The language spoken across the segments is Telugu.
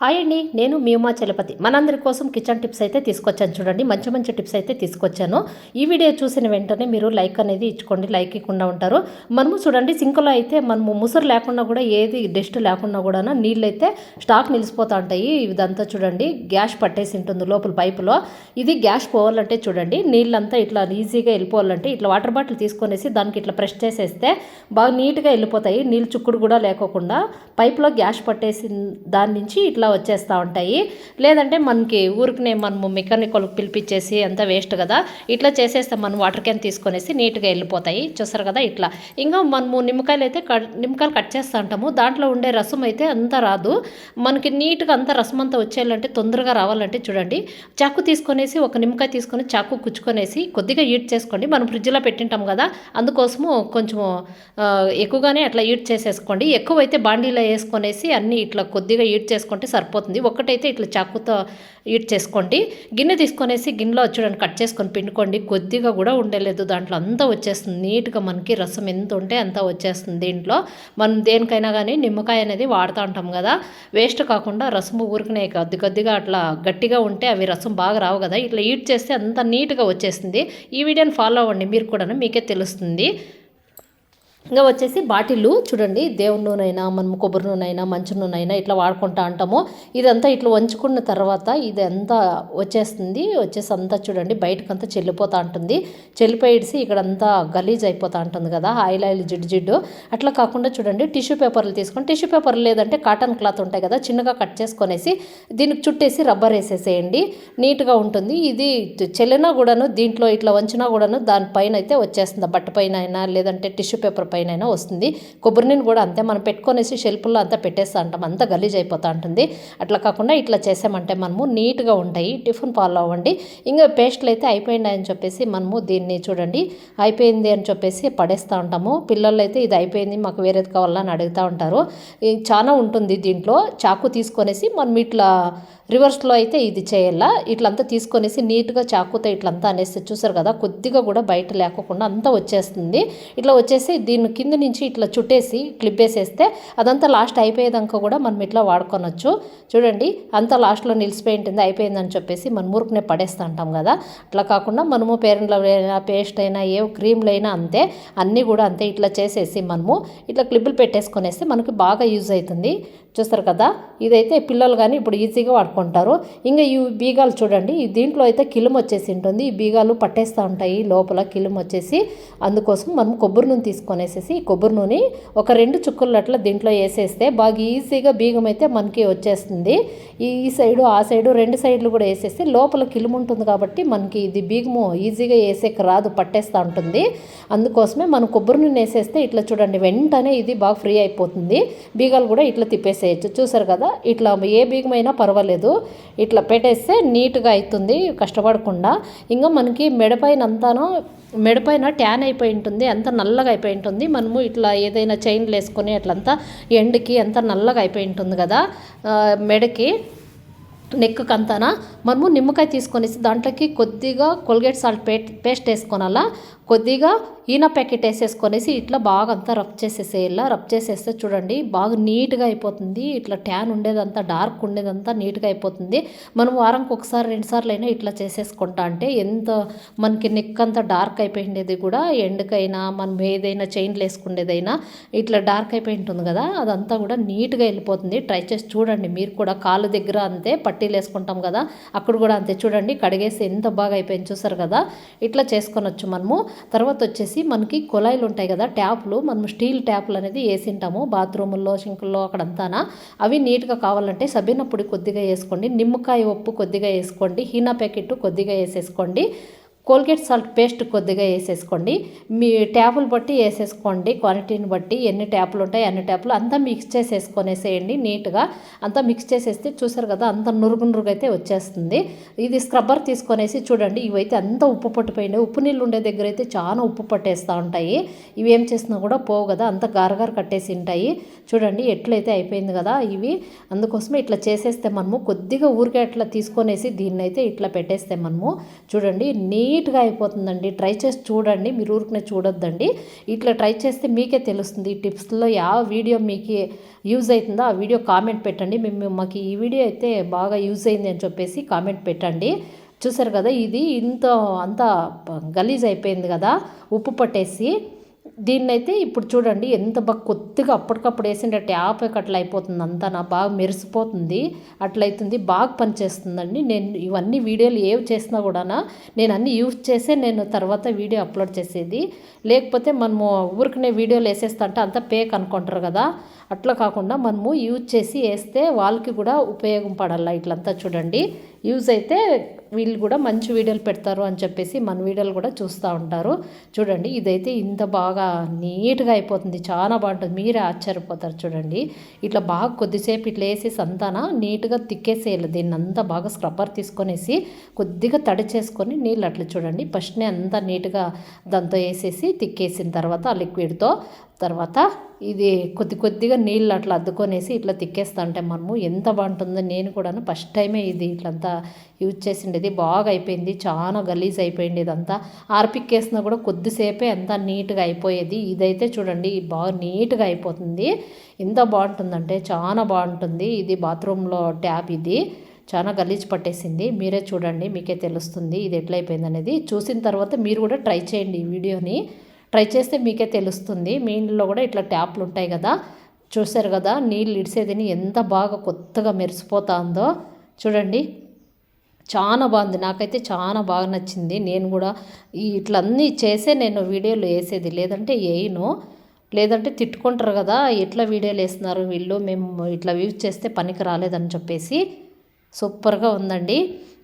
హాయ్ అండి నేను మీమా చలపతి. మనందరి కోసం కిచెన్ టిప్స్ అయితే తీసుకొచ్చాను. చూడండి మంచి మంచి టిప్స్ అయితే తీసుకొచ్చాను. ఈ వీడియో చూసిన వెంటనే మీరు లైక్ అనేది ఇచ్చుకోండి లైక్ ఇవ్వకుండా ఉంటారు. మనము చూడండి సింకులో అయితే మనము ముసురు లేకుండా కూడా ఏది డస్ట్ లేకుండా కూడా నీళ్ళు అయితే స్టాక్ నిలిచిపోతూ ఉంటాయి. ఇదంతా చూడండి గ్యాస్ పట్టేసి ఉంటుంది లోపల పైపులో. ఇది గ్యాస్ పోవాలంటే చూడండి నీళ్ళంతా ఇట్లా ఈజీగా వెళ్ళిపోవాలంటే ఇట్లా వాటర్ బాటిల్ తీసుకొనేసి దానికి ఇట్లా ప్రెస్ చేసేస్తే బాగా నీట్గా వెళ్ళిపోతాయి. నీళ్ళు చుక్కుడు కూడా లేకోకుండా పైప్లో గ్యాస్ పట్టేసి దాని నుంచి ఇట్లా వచ్చేస్తూ ఉంటాయి. లేదంటే మనకి ఊరికనే మనము మెకానికల్ పిలిపించేసి అంతా వేస్ట్ కదా. ఇట్లా చేసేస్తే మనం వాటర్ క్యాన్ తీసుకొనేసి నీట్గా వెళ్ళిపోతాయి. చూసారు కదా ఇట్లా. ఇంకా మనము నిమ్మకాయలు అయితే కట్ నిమ్మకాయలు కట్ చేస్తూ ఉంటాము. దాంట్లో ఉండే రసం అయితే అంతా రాదు. మనకి నీట్గా అంతా రసం అంతా వచ్చేయాలంటే తొందరగా రావాలంటే చూడండి. చాకు తీసుకొనేసి ఒక నిమ్మకాయ తీసుకొని చాకు కుచ్చుకొనేసి కొద్దిగా ఈట్ చేసుకోండి. మనం ఫ్రిడ్జ్లో పెట్టింటాం కదా. అందుకోసము కొంచెం ఎక్కువగానే అట్లా ఈట్ చేసేసుకోండి. ఎక్కువైతే బాండీలో వేసుకొనేసి అన్నీ ఇట్లా కొద్దిగా ఈట్ చేసుకుంటే సరిపోతుంది. ఒక్కటైతే ఇట్లా చాకుతో ఈట్ చేసుకోండి. గిన్నె తీసుకొనేసి గిన్నెలో చూడండి కట్ చేసుకొని పిండుకోండి. కొద్దిగా కూడా ఉండలేదు. దాంట్లో అంతా వచ్చేస్తుంది. నీట్గా మనకి రసం ఎంత ఉంటే అంతా వచ్చేస్తుంది దీంట్లో. మనం దేనికైనా కానీ నిమ్మకాయ అనేది వాడుతూ ఉంటాం కదా. వేస్ట్ కాకుండా రసము ఊరికనే కొద్ది కొద్దిగా అట్లా గట్టిగా ఉంటే అవి రసం బాగా రావు కదా. ఇట్లా ఈట్ చేస్తే అంత నీట్గా వచ్చేస్తుంది. ఈ వీడియోని ఫాలో అవ్వండి. మీరు కూడా మీకే తెలుస్తుంది. ఇంకా వచ్చేసి బాటిల్లు చూడండి దేవుని నూనైనా మనం కొబ్బరి నూనైనా మంచి నూనె ఇట్లా వాడుకుంటా అంటాము ఇదంతా ఇట్లా వంచుకున్న తర్వాత ఇది వచ్చేస్తుంది. వచ్చేసి అంతా చూడండి బయటకంతా చెల్లిపోతూ ఉంటుంది. చెల్లిపోయిడిసి ఇక్కడంతా గలీజ్ అయిపోతూ ఉంటుంది కదా ఆయిల్ ఆయిల్ జిడ్డు జిడ్డు. అట్లా కాకుండా చూడండి టిష్యూ పేపర్లు తీసుకొని టిష్యూ పేపర్ లేదంటే కాటన్ క్లాత్ ఉంటాయి కదా చిన్నగా కట్ చేసుకొనేసి దీనికి చుట్టేసి రబ్బర్ వేసేసేయండి. నీట్గా ఉంటుంది. ఇది చెల్లినా కూడాను దీంట్లో ఇట్లా వంచినా కూడాను దానిపైన అయితే వచ్చేస్తుంది. బట్ట పైన అయినా లేదంటే టిష్యూ పేపర్ పైన అయినా వస్తుంది. కొబ్బరి నూనె కూడా అంతే మనం పెట్టుకొనేసి షెల్ఫ్లో అంతా పెట్టేస్తా ఉంటాం అంతా గలీజ్ అయిపోతూ ఉంటుంది. అట్లా కాకుండా ఇట్లా చేసామంటే మనము నీట్గా ఉంటాయి. టిఫిన్ ఫాలో అవ్వండి. ఇంకా పేస్ట్లు అయితే అయిపోయినాయని చెప్పేసి మనము దీన్ని చూడండి. అయిపోయింది అని చెప్పేసి పడేస్తూ ఉంటాము. పిల్లలు అయితే ఇది అయిపోయింది మాకు వేరేది కావాలని అడుగుతూ ఉంటారు. చాలా ఉంటుంది దీంట్లో. చాకు తీసుకొనేసి మనం ఇట్లా రివర్స్లో అయితే ఇది చేయాలా. ఇట్లంతా తీసుకొనేసి నీట్గా చాకుతో ఇట్లంతా అనేసి చూసారు కదా కొద్దిగా కూడా బయట లేకోకుండా అంతా వచ్చేస్తుంది. ఇట్లా వచ్చేసి దీని కింద నుంచి ఇట్లా చుట్టేసి క్లిప్ వేసేస్తే అదంతా లాస్ట్ అయిపోయేదాకా కూడా మనం ఇట్లా వాడుకోనొచ్చు. చూడండి అంతా లాస్ట్లో నిలిచిపోయి ఉంటుంది అయిపోయిందని చెప్పేసి మన మురుకునే పడేస్తూ ఉంటాం కదా. అట్లా కాకుండా మనము పేరెంట్లో అయినా పేస్ట్ అయినా ఏ క్రీమ్లు అయినా అంతే. అన్నీ కూడా అంతే ఇట్లా చేసేసి మనము ఇట్లా క్లిప్పులు పెట్టేసుకునేస్తే మనకి బాగా యూజ్ అవుతుంది. చూస్తారు కదా ఇదైతే పిల్లలు కానీ ఇప్పుడు ఈజీగా వాడుకుంటారు ఇంకా ఈ బీగాలు చూడండి దీంట్లో అయితే కిలుం వచ్చేసి ఉంటుంది. ఈ బీగాలు పట్టేస్తూ ఉంటాయి లోపల కిలుం వచ్చేసి. అందుకోసం మనం కొబ్బరి నూనె తీసుకొనేసేసి ఈ కొబ్బరి నూనె ఒక రెండు చుక్కలు అట్లా దీంట్లో వేసేస్తే బాగా ఈజీగా బీగం అయితే మనకి వచ్చేస్తుంది. ఈ సైడు ఆ సైడు రెండు సైడ్లు కూడా వేసేస్తే లోపల కిలుం ఉంటుంది కాబట్టి మనకి ఇది బీగము ఈజీగా వేసేకి రాదు పట్టేస్తూ ఉంటుంది. అందుకోసమే మనం కొబ్బరి నూనె వేసేస్తే ఇట్లా చూడండి వెంటనే ఇది బాగా ఫ్రీ అయిపోతుంది. బీగాలు కూడా ఇట్లా తిప్పేసేయచ్చు. చూసారు కదా ఇట్లా ఏ బీగమైనా పర్వాలేదు. ఇట్లా పెట్టేస్తే నీట్గా అవుతుంది కష్టపడకుండా. ఇంకా మనకి మెడపైన అంతాను మెడపైన ట్యాన్ అయిపోయి ఉంటుంది అంత నల్లగా అయిపోయి ఉంటుంది. మనము ఇట్లా ఏదైనా చైన్లు వేసుకొని అట్లంతా ఎండకి అంత నల్లగా అయిపోయి ఉంటుంది కదా మెడకి నెక్ అంతానా మనము నిమ్మకాయ తీసుకొనేసి దాంట్లోకి కొద్దిగా కొల్గేట్ సాల్ట్ పే పేస్ట్ వేసుకోనాలా. కొద్దిగా ఈన ప్యాకెట్ వేసేసుకొనేసి ఇట్లా బాగా అంతా రబ్ చేసేసేయాల రబ్ చేసేస్తే చూడండి బాగా నీట్గా అయిపోతుంది. ఇట్లా ట్యాన్ ఉండేదంతా డార్క్ ఉండేదంతా నీట్గా అయిపోతుంది. మనం వారంకి ఒకసారి రెండుసార్లు అయినా ఇట్లా చేసేసుకుంటా అంటే ఎంత మనకి నెక్ అంతా డార్క్ అయిపోయిండేది కూడా ఎండకైనా మనం ఏదైనా చైన్లు వేసుకునేదైనా ఇట్లా డార్క్ అయిపోయి ఉంటుంది కదా అదంతా కూడా నీట్గా వెళ్ళిపోతుంది. ట్రై చేసి చూడండి మీరు కూడా కాలు దగ్గర అంతే పట్టీలు వేసుకుంటాం కదా అక్కడ కూడా అంతే. చూడండి కడిగేసి ఎంత బాగా అయిపోయింది చూసారు కదా ఇట్లా చేసుకొనొచ్చు మనము. తర్వాత వచ్చేసి మనకి కుళాయిలు ఉంటాయి కదా ట్యాప్లు. మనం స్టీల్ ట్యాప్లు అనేది వేసింటాము బాత్రూముల్లో సింకుల్లో అక్కడంతానా. అవి నీట్గా కావాలంటే సబీన పొడి కొద్దిగా వేసుకోండి. నిమ్మకాయ ఉప్పు కొద్దిగా వేసుకోండి. హీనా ప్యాకెట్ కొద్దిగా వేసేసుకోండి. కోల్గేట్ సాల్ట్ పేస్ట్ కొద్దిగా వేసేసుకోండి. మీ ట్యాపులు బట్టి వేసేసుకోండి. క్వాలిటీని బట్టి ఎన్ని ట్యాపులు ఉంటాయి అన్ని ట్యాపులు అంతా మిక్స్ చేసేసుకొనేసేయండి నీట్గా. అంతా మిక్స్ చేసేస్తే చూసారు కదా అంత నురుగు నురుగు అయితే వచ్చేస్తుంది. ఇది స్క్రబ్బర్ తీసుకొనేసి చూడండి ఇవైతే అంత ఉప్పు పట్టిపోయినాయి. ఉప్పు నీళ్ళు ఉండే దగ్గర అయితే చాలా ఉప్పు పట్టేస్తూ ఉంటాయి. ఇవి ఏం చేసినా కూడా పోవు కదా అంత గారగారు కట్టేసి ఉంటాయి. చూడండి ఎట్లయితే అయిపోయింది కదా ఇవి. అందుకోసమే ఇట్లా చేసేస్తే మనము కొద్దిగా ఊరికే అట్లా తీసుకొనేసి దీన్ని అయితే ఇట్లా పెట్టేస్తే మనము చూడండి నీ నీట్గా అయిపోతుందండి. ట్రై చేసి చూడండి. మీరు ఊరికనే చూడొద్దండి. ఇట్లా ట్రై చేస్తే మీకే తెలుస్తుంది. ఈ టిప్స్లో ಯಾವ వీడియో మీకు యూజ్ అవుతుందో ఆ వీడియో కామెంట్ పెట్టండి. మేము మాకు ఈ వీడియో అయితే బాగా యూజ్ అయింది అని చెప్పేసి కామెంట్ పెట్టండి. చూసారు కదా ఇది ఇంత అంతా గలీజ్ అయిపోయింది కదా. ఉప్పు పట్టేసి దీన్నైతే ఇప్పుడు చూడండి ఎంత బాగా కొద్దిగా అప్పటికప్పుడు వేసిండే ట్యాప్ అట్లా అయిపోతుంది. అంతా నా బాగా మెరిసిపోతుంది అట్లయితుంది బాగా పనిచేస్తుందండి. నేను ఇవన్నీ వీడియోలు ఏవి చేసినా కూడా నేను అన్నీ యూజ్ చేసే నేను తర్వాత వీడియో అప్లోడ్ చేసేది. లేకపోతే మనము ఊరికనే వీడియోలు వేసేస్తా అంటే అంతా పేక్ అనుకుంటారు కదా. అట్లా కాకుండా మనము యూజ్ చేసి వేస్తే వాళ్ళకి కూడా ఉపయోగం పడాల ఇట్లంతా చూడండి. యూజ్ అయితే వీళ్ళు కూడా మంచి వీడియోలు పెడతారు అని చెప్పేసి మన వీడియోలు కూడా చూస్తూ ఉంటారు. చూడండి ఇదైతే ఇంత బాగా నీట్గా అయిపోతుంది. చాలా బాగుంటుంది. మీరే ఆశ్చర్యపోతారు చూడండి. ఇట్లా బాగా కొద్దిసేపు ఇట్లా వేసేసి అంతానా నీట్గా తిక్కేసేయాలి. దీన్ని అంతా బాగా స్క్రబ్బర్ తీసుకొనేసి కొద్దిగా తడి చేసుకొని నీళ్ళు అట్లా చూడండి. ఫస్ట్నే అంతా నీట్గా దాంతో వేసేసి తిక్కేసిన తర్వాత ఆ లిక్విడ్తో తర్వాత ఇది కొద్ది కొద్దిగా నీళ్ళు అట్లా అద్దుకొనేసి ఇట్లా తిక్కేస్తా అంటే మనము ఎంత బాగుంటుందో నేను కూడా ఫస్ట్ టైమే ఇది ఇట్లంతా యూజ్ చేసిండేది. బాగా అయిపోయింది. చాలా గలీజ్ అయిపోయింది ఇదంతా. ఆర్పిక్కేసినా కూడా కొద్దిసేపే అంతా నీట్గా అయిపోయేది. ఇదైతే చూడండి బాగా నీట్గా అయిపోతుంది. ఎంత బాగుంటుందంటే చాలా బాగుంటుంది. ఇది బాత్రూంలో ట్యాప్ ఇది. చాలా గలీజ్ పట్టేసింది. మీరే చూడండి మీకే తెలుస్తుంది ఇది ఎట్లయిపోయింది అనేది చూసిన తర్వాత మీరు కూడా ట్రై చేయండి ఈ వీడియోని. ట్రై చేస్తే మీకే తెలుస్తుంది. మీ ఇంట్లో కూడా ఇట్లా ట్యాప్లు ఉంటాయి కదా. చూసారు కదా నీళ్ళు ఇడిసేదిని ఎంత బాగా కొత్తగా మెరిసిపోతుందో. చూడండి. చాలా బాగుంది. నాకైతే చాలా బాగా నచ్చింది. నేను కూడా ఇట్లన్నీ చేసే నేను వీడియోలు వేసేది. లేదంటే వేయను. లేదంటే తిట్టుకుంటారు కదా ఎట్లా వీడియోలు వేస్తున్నారు వీళ్ళు? మేము ఇట్లా యూజ్ చేస్తే పనికి రాలేదని చెప్పేసి సూపర్గా ఉందండి.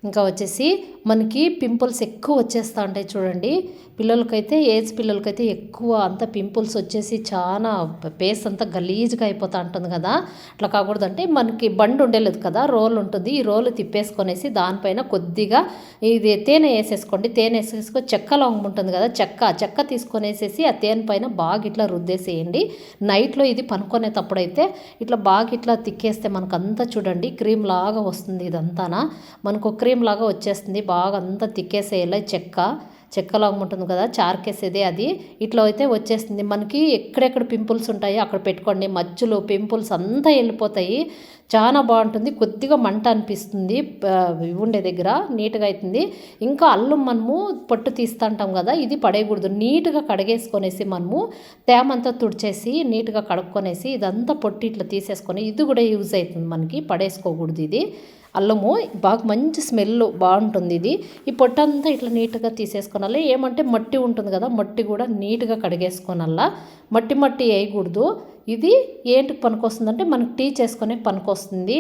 ఇంకా వచ్చేసి మనకి పింపుల్స్ ఎక్కువ వచ్చేస్తూ ఉంటాయి చూడండి. పిల్లలకైతే ఏజ్ పిల్లలకైతే ఎక్కువ అంత పింపుల్స్ వచ్చేసి చాలా పేస్ అంతా గలీజ్గా అయిపోతూ ఉంటుంది కదా. అట్లా కాకూడదు అంటే మనకి బండి ఉండలేదు కదా రోల్ ఉంటుంది. ఈ రోల్ తిప్పేసుకొనేసి దానిపైన కొద్దిగా ఇది తేనె వేసేసుకోండి. తేనె వేసేసుకో చెక్క లవంగం ఉంటుంది కదా చెక్క. చెక్క తీసుకొనేసేసి ఆ తేనె పైన బాగా ఇట్లా రుద్దేసేయండి. నైట్లో ఇది పనుకునేటప్పుడైతే ఇట్లా బాగా ఇట్లా తిక్కేస్తే మనకంతా చూడండి క్రీమ్ లాగా వస్తుంది ఇదంతానా. మనకు క్రీమ్ లాగా వచ్చేస్తుంది. బాగా అంతా తిక్కేసేయాలి. చెక్క చెక్కలాగా ఉంటుంది కదా చార్కేసేది అది. ఇట్లా అయితే వచ్చేస్తుంది. మనకి ఎక్కడెక్కడ పింపుల్స్ ఉంటాయో అక్కడ పెట్టుకోండి. మచ్చలు పింపుల్స్ అంతా వెళ్ళిపోతాయి. చాలా బాగుంటుంది. కొద్దిగా మంట అనిపిస్తుంది. ఉండే దగ్గర నీట్గా అవుతుంది ఇంకా అల్లం మనము పొట్టు తీస్తుంటాం కదా ఇది పడేయకూడదు. నీట్గా కడిగేసుకొనేసి మనము తేమంతా తుడిచేసి నీట్గా కడుక్కొనేసి ఇదంతా పొట్టి ఇట్లా తీసేసుకొని ఇది కూడా యూజ్ అవుతుంది మనకి. పడేసుకోకూడదు ఇది. అల్లము బాగా మంచి స్మెల్ బాగుంటుంది ఇది. ఈ పొట్టంతా ఇట్లా నీట్గా తీసేసుకోనాలి ఏమంటే మట్టి ఉంటుంది కదా మట్టి కూడా నీట్గా కడిగేసుకోనల్లా. మట్టి మట్టి వేయకూడదు. ఇది ఏంటికి పనికొస్తుందంటే మనకి టీ చేసుకునే పనికొస్తుంది.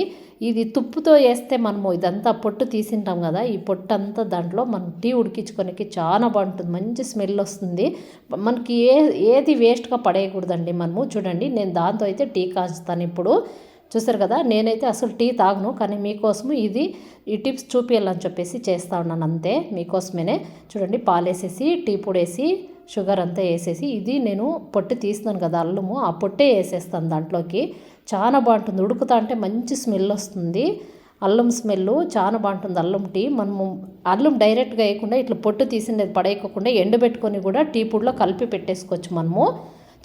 ఇది తుప్పుతో వేస్తే మనము ఇదంతా పొట్టు తీసింటాం కదా ఈ పొట్టు అంతా దాంట్లో మనం టీ ఉడికించుకోనికి చాలా బాగుంటుంది. మంచి స్మెల్ వస్తుంది. మనకి ఏ ఏది వేస్ట్గా పడేయకూడదండి మనము. చూడండి నేను దాంతో అయితే టీ కాస్తాను ఇప్పుడు. చూసారు కదా నేనైతే అసలు టీ తాగను కానీ మీకోసము ఇది ఈ టిప్స్ చూపించాలని చెప్పేసి చేస్తూ ఉన్నాను అంతే మీకోసమేనే. చూడండి పాలేసేసి టీ పొడేసి షుగర్ అంతా వేసేసి ఇది నేను పొట్టు తీస్తున్నాను కదా అల్లము ఆ పొట్టే వేసేస్తాను దాంట్లోకి. చాలా బాగుంటుంది ఉడుకుతా అంటే మంచి స్మెల్ వస్తుంది. అల్లం స్మెల్ చాలా బాగుంటుంది అల్లం టీ. మనము అల్లం డైరెక్ట్గా వేయకుండా ఇట్లా పొట్టు తీసింది పడేయకుండా ఎండబెట్టుకొని కూడా టీ పొడిలో కలిపి పెట్టేసుకోవచ్చు మనము.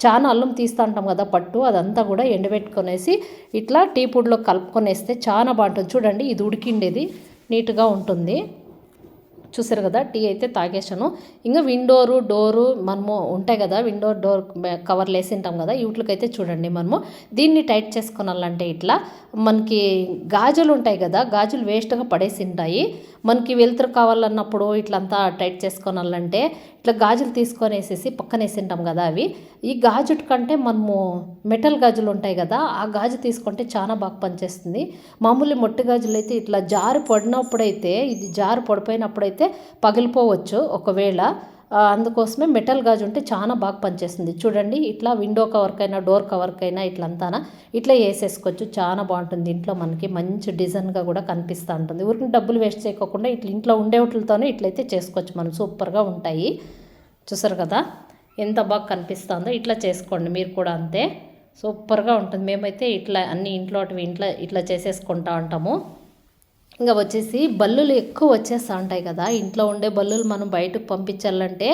చాలా అల్లం తీస్తూ ఉంటాం కదా పట్టు అదంతా కూడా ఎండబెట్టుకొనేసి ఇట్లా టీ పొడిలో కలుపుకొనేస్తే చాలా బాగుంటుంది. చూడండి ఇది ఉడికిండేది నీట్గా ఉంటుంది. చూసారు కదా టీ అయితే తాగేసాను ఇంకా విండోరు డోరు మనము ఉంటాయి కదా విండో డోర్ కవర్లు వేసి ఉంటాం కదా వీటికైతే చూడండి మనము. దీన్ని టైట్ చేసుకోనాలంటే ఇట్లా మనకి గాజులు ఉంటాయి కదా గాజులు వేస్ట్గా పడేసి ఉంటాయి. మనకి వెలుతురు కావాలన్నప్పుడు ఇట్లంతా టైట్ చేసుకోనాలంటే ఇట్లా గాజులు తీసుకొని వేసేసి పక్కన వేసింటాం కదా అవి. ఈ గాజు కంటే మనము మెటల్ గాజులు ఉంటాయి కదా ఆ గాజు తీసుకుంటే చాలా బాగా పనిచేస్తుంది. మామూలు మొట్టి గాజులు అయితే ఇట్లా జారు పడినప్పుడైతే ఇది జారు పడిపోయినప్పుడైతే పగిలిపోవచ్చు. ఒకవేళ అందుకోసమే మెటల్ గాజు ఉంటే చాలా బాగా పనిచేస్తుంది. చూడండి ఇట్లా విండో కవర్కైనా డోర్ కవర్కైనా ఇట్లంతానా ఇట్లా వేసేసుకోవచ్చు. చాలా బాగుంటుంది. ఇంట్లో మనకి మంచి డిజైన్గా కూడా కనిపిస్తూ ఉంటుంది ఊరికి డబ్బులు వేస్ట్ చేయకోకుండా ఇట్లా ఇంట్లో ఉండే ఇట్లయితే చేసుకోవచ్చు మనం. సూపర్గా ఉంటాయి. చూసారు కదా ఎంత బాగా కనిపిస్తుందో. ఇట్లా చేసుకోండి మీరు కూడా అంతే. సూపర్గా ఉంటుంది. మేమైతే ఇట్లా అన్ని ఇంట్లో ఇంట్లో ఇట్లా చేసేసుకుంటా ఉంటాము. ఇంకా వచ్చేసి బల్లులు ఎక్కువ వచ్చేస్తూ ఉంటాయి కదా. ఇంట్లో ఉండే బల్లులు మనం బయటకు పంపించాలంటే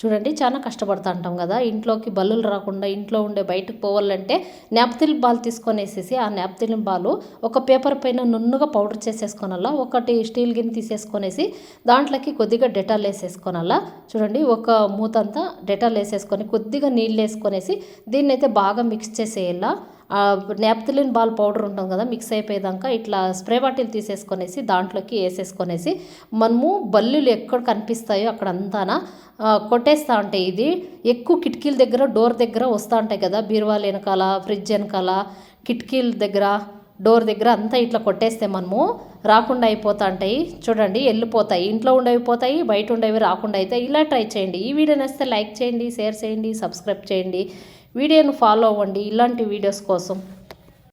చూడండి చాలా కష్టపడుతూ ఉంటాం కదా. ఇంట్లోకి బల్లులు రాకుండా ఇంట్లో ఉండే బయటకు పోవాలంటే నాప్తిల్ బాల్ తీసుకొని వేసేసి ఆ నాప్తిల్ బాలు ఒక పేపర్ పైన నున్నుగా పౌడర్ చేసేసుకోనాలా ఒకటి స్టీల్ గిన్నె తీసేసుకొనేసి దాంట్లోకి కొద్దిగా డెటాల్ వేసేసుకోనాలా. చూడండి ఒక మూతంతా డెటాల్ వేసేసుకొని కొద్దిగా నీళ్ళు వేసుకొనేసి దీన్నైతే బాగా మిక్స్ చేసేయాలా. నాప్తిలిన్ బాల్ పౌడర్ ఉంటుంది కదా మిక్స్ అయిపోయేదాకా ఇట్లా స్ప్రే బాటిల్ తీసేసుకొనేసి దాంట్లోకి వేసేసుకొనేసి మనము బల్లులు ఎక్కడ కనిపిస్తాయో అక్కడ అంతానా కొట్టేస్తూ ఉంటాయి ఇది ఎక్కువ కిటికీల దగ్గర డోర్ దగ్గర వస్తూ ఉంటాయి కదా బీరువాల వెనకాల ఫ్రిడ్జ్ వెనకాల కిటికీల దగ్గర డోర్ దగ్గర అంతా ఇట్లా కొట్టేస్తే మనము రాకుండా అయిపోతా ఉంటాయి. చూడండి వెళ్ళిపోతాయి. ఇంట్లో ఉండేవి పోతాయి బయట ఉండేవి రాకుండా అయితే ఇలా ట్రై చేయండి. ఈ వీడియో నచ్చితే లైక్ చేయండి షేర్ చేయండి సబ్స్క్రైబ్ చేయండి. వీడియోను ఫాలో అవ్వండి ఇలాంటి వీడియోస్ కోసం.